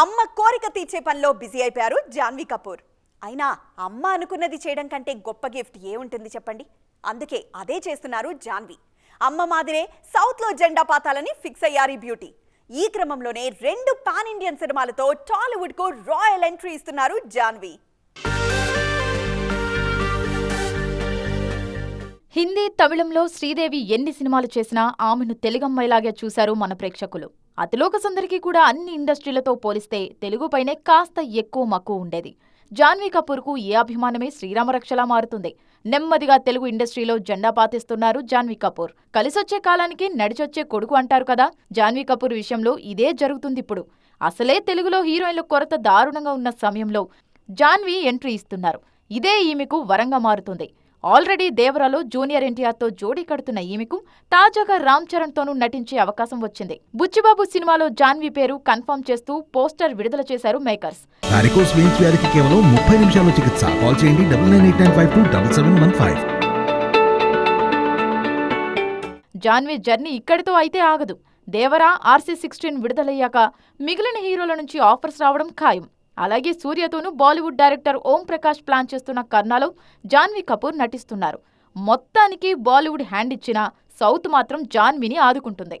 అమ్మ కోరిక తీర్చే పనిలో బిజీ అయిపోయారు జాన్వీ కపూర్. అయినా అమ్మ అనుకున్నది చేయడం కంటే గొప్ప గిఫ్ట్ ఏముంటుంది చెప్పండి? అందుకే అదే చేస్తున్నారు జాన్వీ. అమ్మ మాదిరే సౌత్లో జెండా పాతాలని ఫిక్స్ అయ్యారు ఈ బ్యూటీ. ఈ క్రమంలోనే రెండు పాన్ ఇండియన్ సినిమాలతో టాలీవుడ్కు రాయల్ ఎంట్రీ ఇస్తున్నారు జాన్వీ. హిందీ తమిళంలో శ్రీదేవి ఎన్ని సినిమాలు చేసినా ఆమెను తెలుగమ్మాయిలాగే చూశారు మన ప్రేక్షకులు. అతిలోక సుందరికి కూడా అన్ని ఇండస్ట్రీలతో పోలిస్తే తెలుగుపైనే కాస్త ఎక్కువ మక్కువ ఉండేది. జాన్వీ కపూర్కు ఏ అభిమానమే శ్రీరామరక్షలా మారుతుంది. నెమ్మదిగా తెలుగు ఇండస్ట్రీలో జెండా పాతిస్తున్నారు జాన్వీ కపూర్. కలిసొచ్చే కాలానికి నడిచొచ్చే కొడుకు అంటారు కదా జాన్వీ కపూర్ విషయంలో ఇదే జరుగుతుంది అసలే తెలుగులో హీరోయిన్ల కొరత దారుణంగా ఉన్న సమయంలో జాన్వీ ఎంట్రీ ఇస్తున్నారు. ఇదే ఈమెకు వరంగా మారుతుంది. ఆల్రెడీ దేవరాలో జూనియర్ ఎన్టీఆర్తో జోడీ కడుతున్న ఈమెకు తాజాగా రామ్ చరణ్తోనూ నటించే అవకాశం వచ్చింది. బుచ్చిబాబు సినిమాలో జాన్వీ పేరు కన్ఫర్మ్ చేస్తూ పోస్టర్ విడుదల చేశారు మేకర్స్. వారికోస్ వెయిన్స్ వ్యాధికి కేవలం ముప్పై నిమిషాల్లో చికిత్స. కాల్ చేయండి double nine eight nine five two double seven one five. Janhvi journey ఇక్కడితో అయితే ఆగదు. దేవరా ఆర్సీ సిక్స్టీన్ విడుదలయ్యాక మిగిలిన హీరోల నుంచి ఆఫర్స్ రావడం ఖాయం. అలాగే సూర్యతోనూ Bollywood director Om Prakash plan చేస్తున్న కర్ణాలో జాన్వీ కపూర్ నటిస్తున్నారు. మొత్తానికి బాలీవుడ్ హ్యాండ్ ఇచ్చిన సౌత్ మాత్రం జాన్వీని ఆదుకుంటుంది.